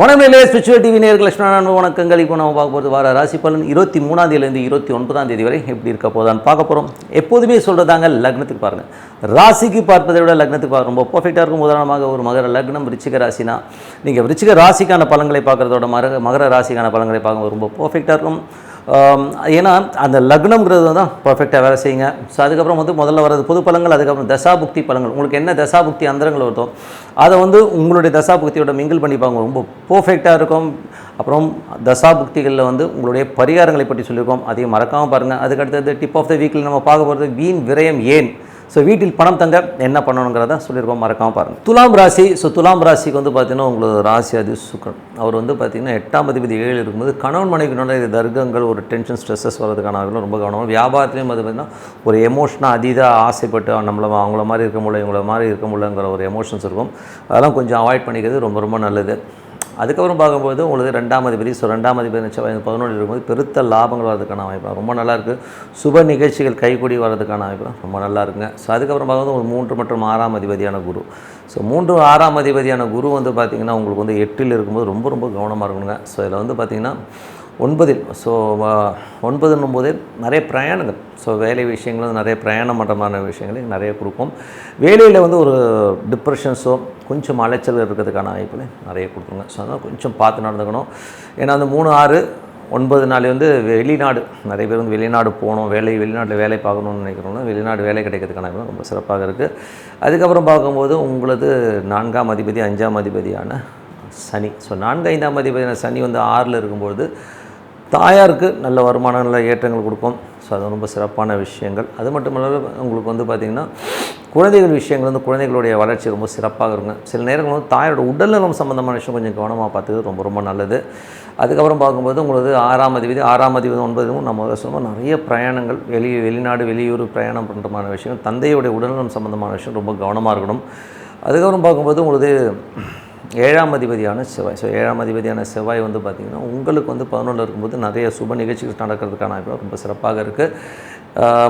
வணக்கம் spiritual TV நேர்கள் லட்சுமணன் வணக்கங்கள். இப்போ நம்ம பார்க்க போகிறது வார ராசி பலன் இருபத்தி மூணாம் தேதியிலேருந்து இருபத்தி ஒன்பதாம் தேதி வரை எப்படி இருக்க போதான்னு பார்க்க போகிறோம் எப்போதுமே சொல்கிறதாங்க லக்னத்துக்கு பாருங்கள் ராசிக்கு பார்ப்பதை விட லக்னத்துக்கு பார்க்க ரொம்ப பர்ஃபெக்டாக இருக்கும். உதாரணமாக ஒரு மகர லக்னம் ரிச்சிக ராசினா நீங்கள் ரிச்சிக ராசிக்கான பலன்களை பார்க்குறதோட மகர மகர ராசிக்கான பலன்களை பார்க்கும்போது ரொம்ப பர்ஃபெக்டாக இருக்கும். ஏன்னா அந்த லக்னம்ங்கிறது தான் பர்ஃபெக்டாக வேலை செய்யுங்க. ஸோ அதுக்கப்புறம் வந்து முதல்ல வரது பொது பழங்கள் அதுக்கப்புறம் தசாபுக்தி பழங்கள். உங்களுக்கு என்ன தசாபுக்தி அந்தரங்கள் வருதோ அதை வந்து உங்களுடைய தசாபுக்தியோட மிங்கிள் பண்ணிப்பாங்க ரொம்ப பர்ஃபெக்டாக இருக்கும். அப்புறம் தசாபுக்திகளில் வந்து உங்களுடைய பரிகாரங்களை பற்றி சொல்லியிருக்கோம். அதையும் மறக்காமல் பாருங்கள் அதுக்கடுத்தது டிப் ஆஃப் த வீக்கில் நம்ம பார்க்க போகிறது வீண் விரயம் ஏன்? ஸோ வீட்டில் பணம் தங்க என்ன பண்ணணுங்கிறத சொல்லியிருக்கோம் மறக்காமல் பாருங்கள் துலாம் ராசி ஸோ துலாம் ராசிக்கு வந்து பார்த்தீங்கன்னா உங்களோட ராசி அது சுக்கரன். அவர் வந்து பார்த்தீங்கன்னா எட்டாம் அதிபதி ஏழு இருக்கும்போது கணவன் மனைவினோட இது தர்க்கங்கள் ஒரு டென்ஷன் ஸ்ட்ரெஸ்ஸஸ் வரதுக்கான ஆகலாம் ரொம்ப கவனம் வியாபாரத்துலேயும் அது பார்த்தீங்கன்னா ஒரு எமோஷனாக அதீத ஆசைப்பட்டு நம்மள அவங்கள மாதிரி இருக்க முடியல இவங்கள மாதிரி இருக்க முடியலங்கிற ஒரு எமோஷன்ஸ் இருக்கும். அதெல்லாம் கொஞ்சம் அவாய்ட் பண்ணிக்கிறது ரொம்ப ரொம்ப நல்லது. அதுக்கப்புறம் பார்க்கும்போது உங்களுக்கு ரெண்டாம் அதிபதி ஸோ ரெண்டாம் அதிபதி நட்சத்திரம் பதினொன்று இருக்கும்போது பெருத்த லாபங்கள் வரதுக்கான வாய்ப்பு. ரொம்ப நல்லாயிருக்கு சுப நிகழ்ச்சிகள் கைகூடி வரதுக்கான வாய்ப்பு. ரொம்ப நல்லா இருக்குங்க. ஸோ அதுக்கப்புறம் பார்க்கும்போது உங்களுக்கு மூன்று மற்றும் ஆறாம் அதிபதியான குரு. ஸோ மூன்று ஆறாம் அதிபதியான குரு வந்து பார்த்திங்கன்னா உங்களுக்கு வந்து எட்டில் இருக்கும்போது ரொம்ப ரொம்ப கவனமாக இருக்கணுங்க. ஸோ இதில் வந்து பார்த்திங்கன்னா ஒன்பதில் ஸோ ஒன்பதுன்னும் போதே நிறைய பிரயாணங்கள். ஸோ வேலை விஷயங்களும் நிறைய பிரயாணம் பண்ணுறமான விஷயங்களை நிறைய கொடுக்கும் வேலையில் வந்து ஒரு டிப்ரெஷன்ஸோ கொஞ்சம் அலைச்சல் இருக்கிறதுக்கான வாய்ப்புகளை நிறைய கொடுத்துருங்க. ஸோ அதனால் கொஞ்சம் பார்த்து நடந்துக்கணும். ஏன்னா அந்த மூணு ஆறு ஒன்பது நாள் வந்து வெளிநாடு நிறைய பேர் வந்து வெளிநாடு போகணும் வேலை வெளிநாட்டில் வேலை பார்க்கணும்னு நினைக்கிறோம்னா வெளிநாடு வேலை கிடைக்கிறதுக்கான ரொம்ப சிறப்பாக இருக்குது அதுக்கப்புறம் பார்க்கும்போது உங்களது நான்காம் அதிபதி அஞ்சாம் அதிபதியான சனி. ஸோ நான்கு ஐந்தாம் அதிபதியான சனி வந்து ஆறில் இருக்கும்பொழுது தாயாருக்கு நல்ல வருமானம் நல்ல ஏற்றங்கள் கொடுக்கும். ஸோ அது ரொம்ப சிறப்பான விஷயங்கள். அது மட்டும் இல்லாமல் உங்களுக்கு வந்து பார்த்திங்கன்னா குழந்தைகள் விஷயங்கள் வந்து குழந்தைகளுடைய வளர்ச்சி ரொம்ப சிறப்பாக இருக்கும். சில நேரங்கள் வந்து தாயோட உடல்நலம் சம்மந்தமான விஷயம் கொஞ்சம் கவனமாக பார்த்துக்கிறது ரொம்ப ரொம்ப நல்லது. அதுக்கப்புறம் பார்க்கும்போது உங்களுக்கு ஆறாம் அதிபதி ஆறாம் அதிபதி ஒன்பதும் நம்ம முதல்ல சொன்னோம் நிறைய பிரயாணங்கள் வெளி வெளிநாடு வெளியூர் பிரயாணம் பண்ணுறமான விஷயம் தந்தையுடைய உடல்நலம் சம்மந்தமான விஷயம் ரொம்ப கவனமாக இருக்கணும். அதுக்கப்புறம் பார்க்கும்போது உங்களுக்கு ஏழாம் அதிபதியான செவ்வாய். ஸோ ஏழாம் அதிபதியான செவ்வாய் வந்து பார்த்திங்கன்னா உங்களுக்கு வந்து பதினொன்றில் இருக்கும்போது நிறைய சுப நிகழ்ச்சிகள் நடக்கிறதுக்கான ரொம்ப சிறப்பாக இருக்குது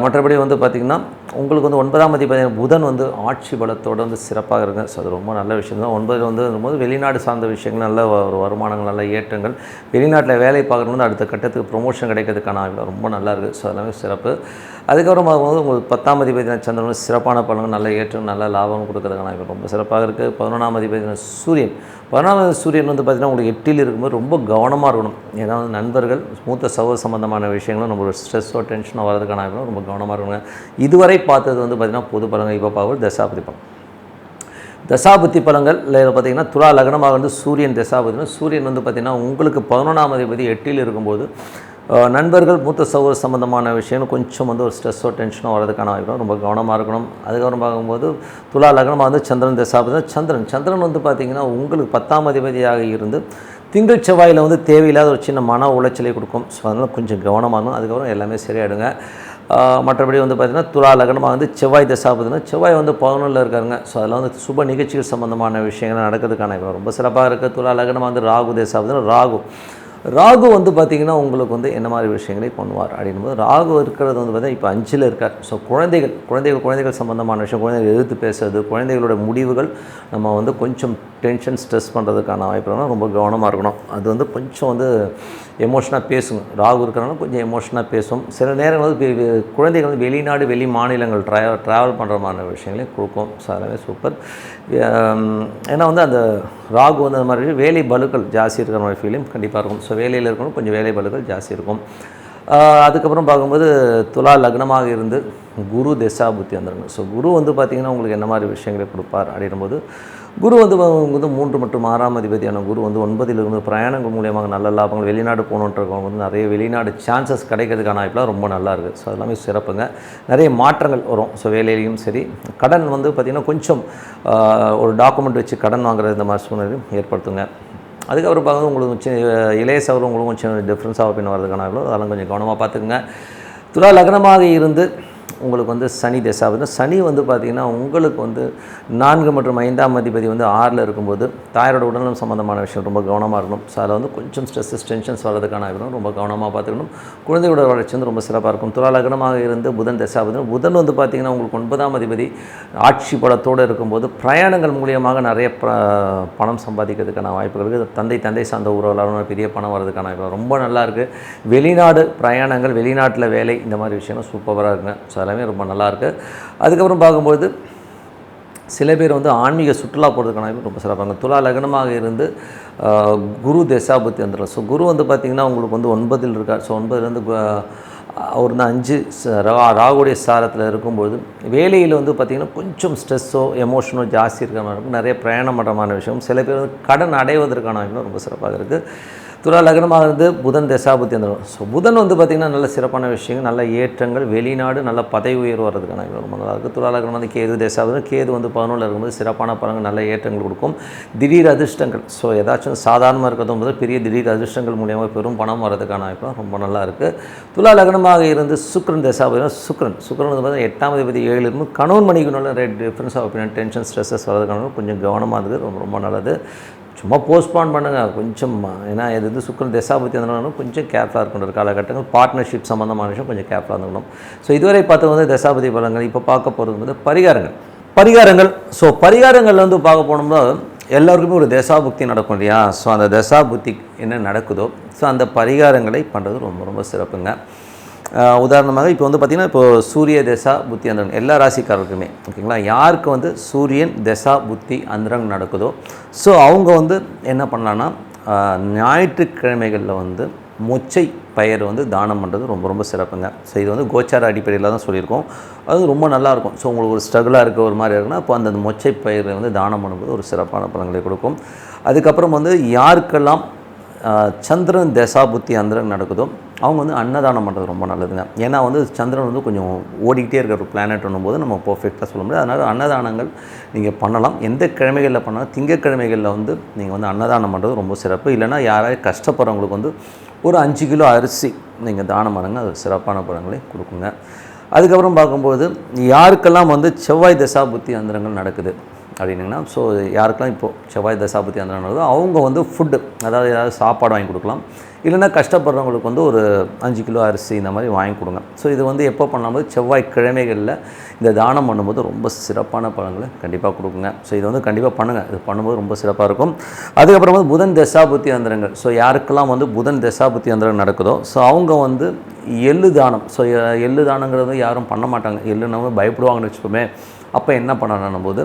மற்றபடி வந்து பார்த்திங்கன்னா உங்களுக்கு வந்து ஒன்பதாம் அதிபதியான புதன் வந்து ஆட்சி பலத்தோடு வந்து சிறப்பாக இருக்குங்க ஸோ அது ரொம்ப நல்ல விஷயம் தான். ஒன்பதில் வந்து வரும்போது வெளிநாடு சார்ந்த விஷயங்கள் நல்ல ஒரு வருமானங்கள் நல்ல ஏற்றங்கள். வெளிநாட்டில் வேலை பார்க்குறது அடுத்த கட்டத்துக்கு ப்ரொமோஷன் கிடைக்கிறதுக்கான ரொம்ப நல்லா இருக்குது ஸோ அதெல்லாமே சிறப்பு. அதுக்கப்புறம் பார்க்கும்போது உங்களுக்கு பத்தாம் அதிபதியான சந்திரன் சிறப்பான பலன்கள் நல்ல ஏற்றம் நல்ல லாபம் கொடுக்கறதுக்கான ரொம்ப சிறப்பாக இருக்குது பதினொன்றாம் அதிபதியான சூரியன் பதினொன்றாம் சூரியன் வந்து பார்த்திங்கன்னா உங்களுக்கு எட்டில் இருக்கும்போது ரொம்ப கவனமாக இருக்கணும். ஏன்னா வந்து நண்பர்கள் மூத்த சகோதர சம்பந்தமான விஷயங்களும் நம்மளோட ஸ்ட்ரெஸ்ஸோ டென்ஷனோ வரதுக்கான ரொம்ப கவனமாக இருக்கணும் இதுவரை பார்த்தது வந்து பார்த்திங்கன்னா பொது பலங்கள் இப்போ பார்க்குறது தசாபதி பலம் தசாபுத்தி பலங்கள் இல்லை பார்த்தீங்கன்னா துலா லக்னமாக வந்து சூரியன் தசாபதினா சூரியன் வந்து பார்த்திங்கன்னா உங்களுக்கு பதினொன்றாம் அதிபதி எட்டில் இருக்கும்போது நண்பர்கள் மூத்த சகோதர சம்மந்தமான விஷயம் கொஞ்சம் வந்து ஒரு ஸ்ட்ரெஸ்ஸோ டென்ஷனோ வரதுக்கான வாய்ப்பு ரொம்ப கவனமாக இருக்கணும். அதுக்கப்புறம் பார்க்கும்போது துலா லக்னமாக வந்து சந்திரன் தசாபதி சந்திரன் சந்திரன் வந்து பார்த்திங்கன்னா உங்களுக்கு பத்தாம் அதிபதியாக இருந்து திங்கள் செவ்வாயில் வந்து தேவையில்லாத ஒரு சின்ன மன உளைச்சலை கொடுக்கும். ஸோ அதனால் கொஞ்சம் கவனமாக இருக்கணும். அதுக்கப்புறம் எல்லாமே சரியாயிடுங்க மற்றபடி வந்து பார்த்திங்கன்னா துலா லக்னமாக வந்து செவ்வாய் தசாபதினா செவ்வாய் வந்து பதினொன்றில் இருக்காருங்க. ஸோ அதில் வந்து சுப நிகழ்ச்சிகள் சம்மந்தமான விஷயங்கள் நடக்கிறதுக்கான ரொம்ப சிறப்பாக இருக்குது துலா லக்னமாக வந்து ராகு தசாபதினா ராகு. ராகு வந்து பார்த்திங்கன்னா உங்களுக்கு வந்து என்ன மாதிரி விஷயங்களை பண்ணுவார் அப்படின்போது ராகு இருக்கிறது வந்து பார்த்தீங்கன்னா இப்போ அஞ்சில் இருக்கார். ஸோ குழந்தைகள் குழந்தைகள் குழந்தைகள் சம்மந்தமான விஷயம் குழந்தைகள் எதிர்த்து பேசுறது குழந்தைகளோட முடிவுகள் நம்ம வந்து கொஞ்சம் டென்ஷன் ஸ்ட்ரெஸ் பண்ணுறதுக்கான வாய்ப்புனா ரொம்ப கவனமாக இருக்கணும். அது வந்து கொஞ்சம் வந்து எமோஷனாக பேசுங்க. ராகு இருக்கிறனால கொஞ்சம் எமோஷனாக பேசும். சில நேரங்கள் வந்து குழந்தைகள் வந்து வெளிநாடு வெளி மாநிலங்கள் ட்ராவல் ட்ராவல் பண்ணுற மாதிரி விஷயங்களையும் கொடுக்கும். ஸோ அதெல்லாமே சூப்பர் ஏன்னா வந்து அந்த ராகு வந்து அந்த மாதிரி வேலை பலுக்கள் ஜாஸ்தி இருக்கிற மாதிரி ஃபீலிங் கண்டிப்பாக இருக்கும். ஸோ வேலையில் இருக்கணும் கொஞ்சம் வேலை ஜாஸ்தி இருக்கும். அதுக்கப்புறம் பார்க்கும்போது துலா லக்னமாக இருந்து குரு திசா புத்தி வந்துடணும். ஸோ குரு வந்து பார்த்திங்கன்னா உங்களுக்கு என்ன மாதிரி விஷயங்களை கொடுப்பார் அப்படின்னும்போது குரு வந்து வந்து மூன்று மற்றும் ஆறாம் அதிபதியான குரு வந்து ஒன்பதில் இருந்து பிரயாணங்கள் மூலியமாக நல்ல லாபங்கள் வெளிநாடு போகணுன்றவங்க வந்து நிறைய வெளிநாடு சான்சஸ் கிடைக்கிறதுக்கான வாய்ப்புலாம் ரொம்ப நல்லா இருக்குது ஸோ எல்லாமே சிறப்புங்க. நிறைய மாற்றங்கள் வரும். ஸோ வேலையிலையும் சரி. கடன் வந்து பார்த்திங்கன்னா கொஞ்சம் ஒரு டாக்குமெண்ட் வச்சு கடன் வாங்குறது இந்த மாதிரி சூழ்நிலையும் ஏற்படுத்துங்க. அதுக்கப்புறம் பார்க்கும்போது உங்களுக்கு கொஞ்சம் இளைய சவரம் உங்களுக்கு கொஞ்சம் டிஃப்ரென்ஸாக பின் வரதுக்கான அதெல்லாம் கொஞ்சம் கவனமாக பார்த்துக்குங்க. துலா லக்னமாக இருந்து உங்களுக்கு வந்து சனி தசாபதி சனி வந்து பார்த்திங்கன்னா உங்களுக்கு வந்து நான்கு மற்றும் ஐந்தாம் அதிபதி வந்து ஆறில் இருக்கும்போது தாயாரோட உடல்நலம் சம்மந்தமான விஷயம் ரொம்ப கவனமாக இருக்கணும். ஸோ அதில் வந்து கொஞ்சம் ஸ்ட்ரெஸ்ஸஸ் டென்ஷன்ஸ் வர்றதுக்கான இருக்கணும் ரொம்ப கவனமாக பார்த்துக்கணும். குழந்தையோட வளர்ச்சி வந்து ரொம்ப சிறப்பாக இருக்கும். துறாலகனமாக இருந்து புதன் தசாபதி புதன் வந்து பார்த்திங்கன்னா உங்களுக்கு ஒன்பதாம் அதிபதி ஆட்சி பலத்தோடு இருக்கும்போது பிரயாணங்கள் மூலியமாக நிறைய ப- பணம் சம்பாதிக்கிறதுக்கான வாய்ப்புகள் இருக்குது. தந்தை தந்தை சார்ந்த உறவுகளான பெரிய பணம் வர்றதுக்கான வாய்ப்பு ரொம்ப நல்லா இருக்குது வெளிநாடு பிரயாணங்கள் வெளிநாட்டில் வேலை இந்த மாதிரி விஷயம்லாம் சூப்பராக இருக்குங்க. ஸோ எல்லாமே ரொம்ப நல்லாயிருக்கு. அதுக்கப்புறம் பார்க்கும்போது சில பேர் வந்து ஆன்மீக சுற்றுலா போகிறதுக்கான ரொம்ப சிறப்பாங்க துலா லக்னமாக இருந்து குரு தசாபுத்தி வந்துடலாம் ஸோ குரு வந்து பார்த்திங்கன்னா உங்களுக்கு வந்து ஒன்பதில் இருக்கார். ஸோ ஒன்பதுலேருந்து அவர் தான் அஞ்சு ரா- ராகுடைய சாரத்தில் இருக்கும்போது வேலையில் வந்து பார்த்திங்கன்னா கொஞ்சம் ஸ்ட்ரெஸ்ஸோ எமோஷனோ ஜாஸ்தி இருக்கிற மாதிரி இருக்கும். நிறைய பிரயாணம் பண்ணுறமான விஷயம். சில பேர் வந்து கடன் அடைவதற்கான வாய்ப்பு ரொம்ப சிறப்பாக இருக்குது துலா லக்னமாக இருந்து புதன் தசாபுத்தி வந்துடும். ஸோ புதன் வந்து பார்த்திங்கன்னா நல்ல சிறப்பான விஷயங்கள் நல்ல ஏற்றங்கள் வெளிநாடு நல்ல பதவி உயர்வு வர்றதுக்கான ரொம்ப நல்லா இருக்குது துலா லக்னம் வந்து கேது தசாபுத்தி கேது வந்து பதினொன்றில் இருக்கும்போது சிறப்பான பலங்கள் நல்ல ஏற்றங்கள் கொடுக்கும். திடீர் அதிர்ஷ்டங்கள். ஸோ ஏதாச்சும் சாதாரணமாக இருக்கிறதும் போது பெரிய திடீர் அதிர்ஷ்டங்கள் மூலியமாக பெரும் பணம் வர்றதுக்கான வாய்ப்பு ரொம்ப நல்லா இருக்குது துலா லக்னமாக இருந்து சுக்ரன் தசாபதி சுக்ரன் சுக்ரன் வந்து பார்த்தீங்கன்னா எட்டாம் அதிபதி ஏழு இருக்கும் கணவன் மணிக்கு நல்ல red difference of tension stresses வர்றதுக்கான கொஞ்சம் கவனமாக இருக்குது ரொம்ப ரொம்ப நல்லது. சும்மா போஸ்ட்பான் பண்ணுங்கள் கொஞ்சம் ஏன்னா இது வந்து சுக்கரன் தசாபத்தி இருந்தாலும் கொஞ்சம் கேர்ஃபுல்லாக இருக்கணும். காலகட்டங்கள் பார்ட்னர்ஷிப் சம்மந்தமான விஷயம் கொஞ்சம் கேர்ஃபுல்லாக இருந்துக்கணும். ஸோ இதுவரை பார்த்தது வந்து தசாபதி பலங்கள் இப்போ பார்க்க போகிறது வந்து பரிகாரங்கள். பரிகாரங்கள் ஸோ பரிகாரங்கள் வந்து பார்க்க போனோம்னா எல்லாருக்குமே ஒரு தசாபுக்தி நடக்கும் இல்லையா? ஸோ அந்த தசாபுக்தி என்ன நடக்குதோ ஸோ அந்த பரிகாரங்களை பண்ணுறது ரொம்ப ரொம்ப சிறப்புங்க. உதாரணமாக இப்போ வந்து பார்த்திங்கன்னா இப்போ சூரிய தசா புத்தி அந்தரன் எல்லா ராசிக்காரருக்குமே ஓகேங்களா? யாருக்கு வந்து சூரியன் தசா புத்தி அந்தரங் நடக்குதோ ஸோ அவங்க வந்து என்ன பண்ணலான்னா ஞாயிற்றுக்கிழமைகளில் வந்து மொச்சை பயிர் வந்து தானம் பண்ணுறது ரொம்ப ரொம்ப சிறப்புங்க. ஸோ இது வந்து கோச்சார அடிப்படையில் தான் சொல்லியிருக்கோம். அது ரொம்ப நல்லாயிருக்கும். ஸோ உங்களுக்கு ஒரு ஸ்ட்ரகிளாக இருக்க ஒரு மாதிரி இருக்குன்னா அப்போ அந்த மொச்சை பயிரை வந்து தானம் பண்ணும்போது ஒரு சிறப்பான பலன்களை கொடுக்கும். அதுக்கப்புறம் வந்து யாருக்கெல்லாம் சந்திரன் தசா புத்தி அந்தரங் நடக்குதோ அவங்க வந்து அன்னதானம் பண்ணுறது ரொம்ப நல்லதுங்க. ஏன்னா வந்து சந்திரன் வந்து கொஞ்சம் ஓடிக்கிட்டே இருக்கிற ஒரு பிளானட்னும் போது நம்ம பர்ஃபெக்டாக சொல்ல முடியாது. அதனால் அன்னதானங்கள் நீங்கள் பண்ணலாம். எந்த கிழமைகளில் பண்ணாலும் திங்கக்கிழமைகளில் வந்து நீங்கள் வந்து அன்னதானம் பண்ணுறது ரொம்ப சிறப்பு. இல்லைன்னா யாராவது கஷ்டப்படுறவங்களுக்கு வந்து ஒரு அஞ்சு கிலோ அரிசி நீங்கள் தானம் பண்ணுங்க. அது சிறப்பான படங்களையும் கொடுக்குங்க. அதுக்கப்புறம் பார்க்கும்போது யாருக்கெல்லாம் வந்து செவ்வாய் தசாபுத்தி அந்தரங்கள் நடக்குது? அப்படின்னிங்கன்னா ஸோ யாருக்கெல்லாம் இப்போது செவ்வாய் தசாபதி அந்த நடக்குதோ அவங்க வந்து ஃபுட்டு அதாவது ஏதாவது சாப்பாடு வாங்கி கொடுக்கலாம். இல்லைன்னா கஷ்டப்படுறவங்களுக்கு வந்து ஒரு அஞ்சு கிலோ அரிசி இந்த மாதிரி வாங்கி கொடுங்க. ஸோ இது வந்து எப்போ பண்ணும்போது செவ்வாய் கிழமைகளில் இந்த தானம் பண்ணும்போது ரொம்ப சிறப்பான பழங்களை கண்டிப்பாக கொடுக்குங்க. ஸோ இது வந்து கண்டிப்பாக பண்ணுங்கள் இது பண்ணும்போது ரொம்ப சிறப்பாக இருக்கும். அதுக்கப்புறம் வந்து புதன் தசாபுத்தி அந்தரங்கள் ஸோ யாருக்கெல்லாம் வந்து புதன் தசாபுத்தி அந்தரங்கள் நடக்குதோ ஸோ அவங்க வந்து எள்ளு தானம். ஸோ எள்ளு தானங்கிறது யாரும் பண்ண மாட்டாங்க. எள்ளுனவங்க பயப்படுவாங்கன்னு வச்சுக்கோமே. அப்போ என்ன பண்ணணும் போது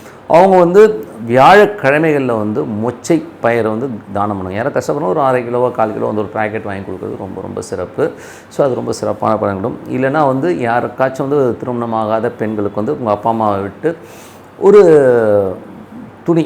அவங்க வந்து வியாழக்கிழமைகளில் வந்து மொச்சை பயிரை வந்து தானம் பண்ணுவாங்க. யாரும் கஷ்டப்படணும் ஒரு அரை கிலோவோ கால் கிலோ வந்து ஒரு பேக்கெட் வாங்கி கொடுக்குறது ரொம்ப ரொம்ப சிறப்பு. ஸோ அது ரொம்ப சிறப்பான பழங்கிடும் இல்லைன்னா வந்து யாருக்காச்சும் வந்து திருமணமாகாத பெண்களுக்கு வந்து உங்கள் அப்பா அம்மாவை விட்டு ஒரு துணி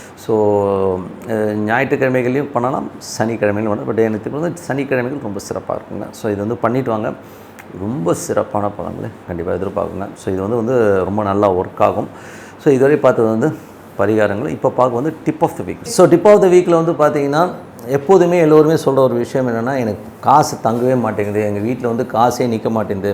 ஸோ ஞாயிற்றுக்கிழமைகளையும் பண்ணலாம் சனிக்கிழமையிலும் பண்ணலாம். பட் எனக்கு வந்து சனிக்கிழமைகள் ரொம்ப சிறப்பாக இருக்குங்க. ஸோ இது வந்து பண்ணிட்டு வாங்க. ரொம்ப சிறப்பான பலன்களை கண்டிப்பாக எதிர்பார்க்குங்க. ஸோ இது வந்து வந்து ரொம்ப நல்லா ஒர்க் ஆகும். ஸோ இதுவரை பார்த்தது வந்து பரிகாரங்கள். இப்போ பார்க்க வந்து tip of the week so tip of the வீக்கில் வந்து பார்த்தீங்கன்னா எப்போதுமே எல்லோருமே சொல்கிற ஒரு விஷயம் என்னென்னா எனக்கு காசு தங்கவே மாட்டேங்குது. எங்கள் வீட்டில் வந்து காசே நிற்க மாட்டேங்குது.